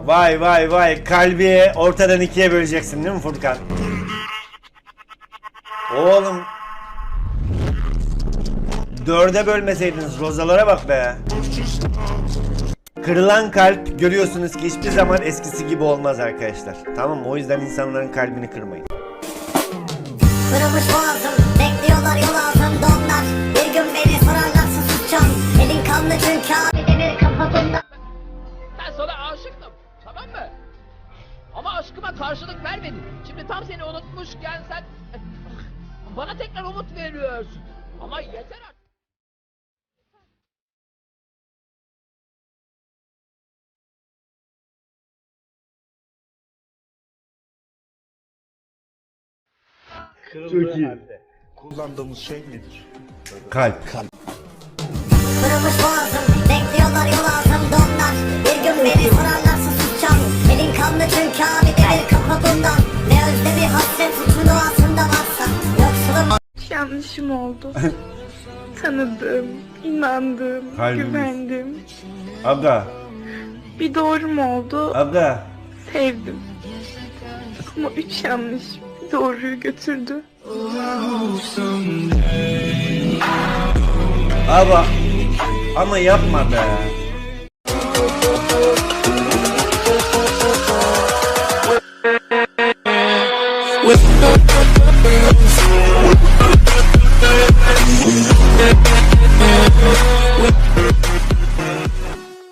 Vay vay vay kalbi ortadan ikiye böleceksin değil mi Furkan? Oğlum. Dörde bölmeseydiniz rozalara bak be. Kırılan kalp görüyorsunuz ki hiçbir zaman eskisi gibi olmaz arkadaşlar. Tamam? O yüzden insanların kalbini kırmayın. Kırılmış boğazım Bekliyorlar yol altında onlar Bir gün beni sorarlarsa susacağım Elin kanlı çünkü abi demir kapatında Ben sana aşıktım. Tamam mı? Ama aşkıma karşılık vermedin. Şimdi tam seni unutmuşken sen... Bana tekrar umut veriyorsun. Ama yeter artık. Çok iyi. Kullandığımız şey nedir? Kalp. Kırılmış doğasında varsa Yoksulum Yanlışım oldu. Tanıdım, inandım, Kalbimiz. güvendim. Aga. Bir doğrum oldu, Aga. sevdim. Ama üç yanlış bir doğruyu götürdü. Ama ama yapma be. With